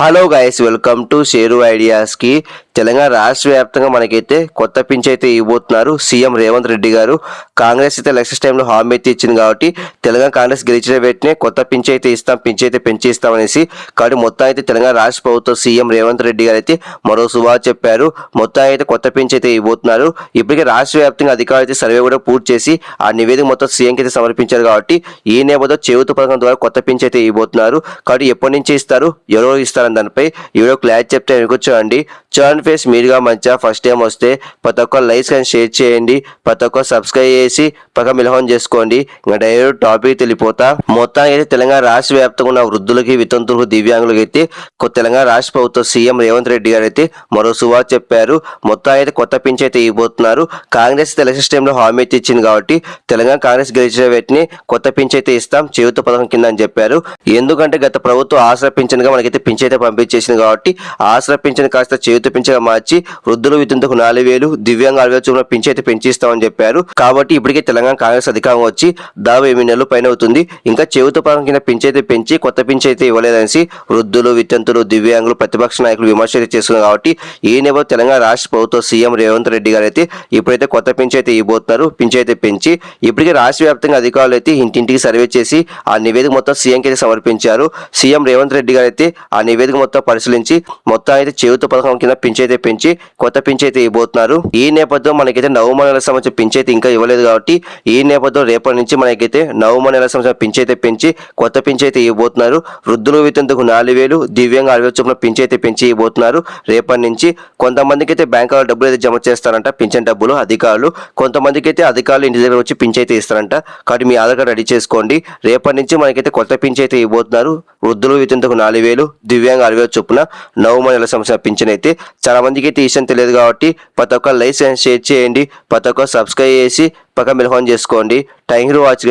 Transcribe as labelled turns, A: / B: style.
A: Hello guys welcome to share ఐడియాస్కి. Telangana రాష్ట్ర వ్యాప్తంగా మనకైతే కొత్త పింఛ్ అయితే ఇవ్వబోతున్నారు సీఎం రేవంత్ రెడ్డి గారు. కాంగ్రెస్ అయితే ఎలక్షన్ టైంలో హామీ అయితే ఇచ్చింది కాబట్టి తెలంగాణ కాంగ్రెస్ గెలిచిన వెంటనే కొత్త పింఛ్ అయితే ఇస్తాం పింఛ్ అయితే పెంచి ఇస్తామనేసి కాబట్టి మొత్తం అయితే తెలంగాణ రాష్ట్ర ప్రభుత్వం సీఎం రేవంత్ రెడ్డి గారు అయితే మరో శుభాలు చెప్పారు. మొత్తం అయితే కొత్త పింఛ్ అయితే ఇవ్వబోతున్నారు. ఇప్పటికే రాష్ట్ర వ్యాప్తంగా అధికారులు అయితే సర్వే కూడా పూర్తి చేసి ఆ నివేదిక మొత్తం సీఎంకి అయితే సమర్పించారు కాబట్టి ఈ నేపథ్యంలో చేయూత పథకం ద్వారా కొత్త పింఛ్ అయితే ఇవ్వబోతున్నారు. కాబట్టి ఎప్పటి నుంచి ఇస్తారు? ఎవరో ఇస్తారు దానిపై ఈ వీడియో క్లారిటీ చెప్తే వెనుక చూడండి చూడండి ఫేస్ మీరుగా మంచిగా ఫస్ట్ టైం వస్తే ప్రతి ఒక్క లైక్స్ కానీ షేర్ చేయండి. ప్రతి ఒక్క సబ్స్క్రైబ్ చేసి పక్క మిలహం చేసుకోండి. ఇంకా డైరెక్ట్ టాపిక్ తెలిపోతా. మొత్తానికి అయితే తెలంగాణ రాష్ట్ర వ్యాప్తంగా ఉన్న వృద్ధులకి వితంతులకు దివ్యాంగులకి అయితే తెలంగాణ రాష్ట్ర ప్రభుత్వం సీఎం రేవంత్ రెడ్డి గారు అయితే మరో సువా చెప్పారు. మొత్తం అయితే కొత్త పింఛ్ అయితే ఇవ్వబోతున్నారు. కాంగ్రెస్ ఎలక్షన్ టైంలో హామీ అయితే ఇచ్చింది కాబట్టి తెలంగాణ కాంగ్రెస్ గెలిచిన వెంటనే కొత్త పింఛ్ అయితే ఇస్తాం. చేయుత పథకం కింద అని చెప్పారు. ఎందుకంటే గత ప్రభుత్వం ఆసరా పింఛన్గా మనకైతే పింఛన్ అయితే పంపించేసింది కాబట్టి ఆసరా పింఛన్ కాస్త చేయుత పింఛన్గా మార్చి వృద్ధులు వితంతుకు నాలుగు వేలు దివ్యాంగ ఆరు వేలు చొప్పున అయితే పెంచిస్తామని చెప్పారు. కాబట్టి ఇప్పటికే తెలంగాణ కాంగ్రెస్ అధికారం వచ్చి దాదాపు ఎనిమిది నెలలు పైన అవుతుంది ఇంకా చెవితో పథకం కింద పెంచైతే పెంచి కొత్త పింఛన్ అయితే ఇవ్వలేదనేసి వృద్ధులు వితంతులు దివ్యాంగులు ప్రతిపక్ష నాయకులు విమర్శలు చేస్తున్నారు కాబట్టి ఈ నేపథ్యంలో తెలంగాణ రాష్ట్ర ప్రభుత్వం సీఎం రేవంత్ రెడ్డి గారు అయితే ఇప్పుడైతే కొత్త పింఛన్ అయితే ఇవ్వబోతున్నారు. పింఛన్ అయితే పెంచి ఇప్పటికే రాష్ట్ర వ్యాప్తంగా అధికారులు అయితే ఇంటింటికి సర్వే చేసి ఆ నివేదిక మొత్తం సీఎంకి అయితే సమర్పించారు. సీఎం రేవంత్ రెడ్డి గారు అయితే ఆ నివేదిక మొత్తం పరిశీలించి మొత్తం అయితే చెవిత పథకం కింద పింఛన్ పెంచి కొత్త పింఛన్ అయితే ఇవ్వబోతున్నారు. ఈ నేపథ్యం మనకైతే నవమ నెల సంవత్సరం పింఛన్ ఇంకా ఇవ్వలేదు కాబట్టి ఈ నేపథ్యం రేపటి నుంచి మనకైతే నవమ నెల సంవత్సరం పింఛన్ పెంచి కొత్త పింఛన్ అయితే ఇవ్వబోతున్నారు. వృద్ధులు వితంతుకు నాలుగు వేలు దివ్యంగా అరవై చొప్పున పెంచైతే పెంచి ఇవ్వబోతున్నారు. రేపటి నుంచి కొంతమందికి అయితే బ్యాంకులో డబ్బులు అయితే జమ చేస్తారంట పింఛన్ డబ్బులు అధికారులు. కొంతమందికి అయితే అధికారులు ఇంటి దగ్గర వచ్చి పింఛైతే ఇస్తారంట. కాబట్టి మీ ఆధార్ కార్డు రెడీ చేసుకోండి. రేపటి నుంచి మనకైతే కొత్త పింఛైతే అయితే ఇవ్వబోతున్నారు. వృద్ధులు వితంతుకు నాలుగు వేలు దివ్యాంగ అరవై చొప్పున నవమ నెల సంవత్సరం పింఛన్ అయితే చాలా మందికి అయితే విషయం తెలియదు కాబట్టి ప్రతి ఒక్క లైక్ షేర్ చేయండి. ప్రతి ఒక్క సబ్స్క్రైబ్ చేసి పక్క మిలహం చేసుకోండి. Thank you watching